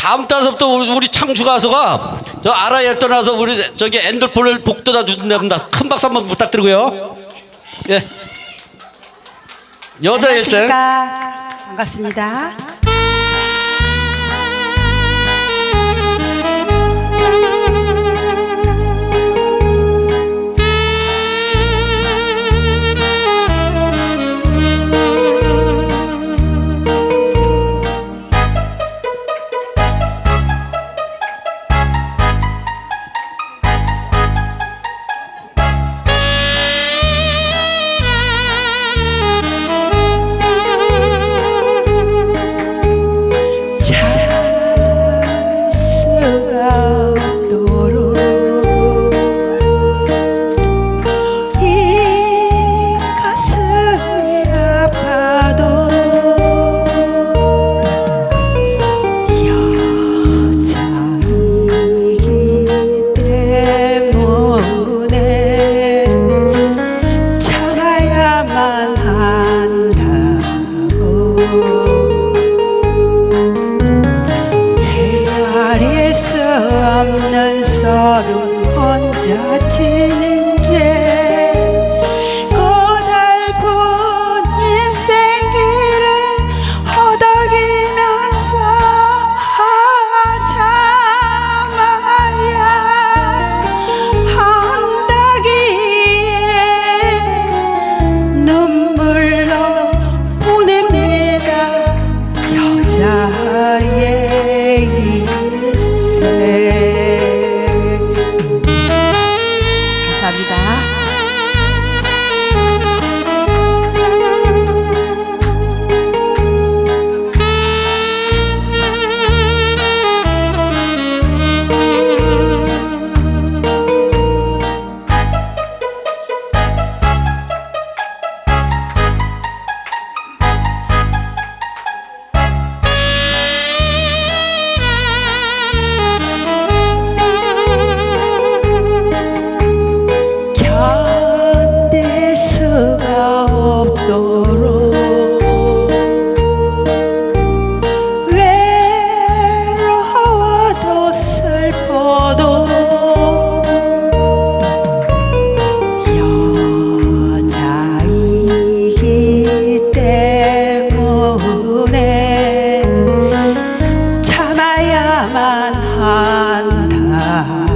다음 달서부터 우리, 창주 가수가 저 아라엘 떠나서 우리 저기 엔돌폰을 북돋아 준답니다. 큰 박수 한번 부탁드리고요. 예. 여자 일생. 반갑습니다. 혼자 지는 죄 Ajá.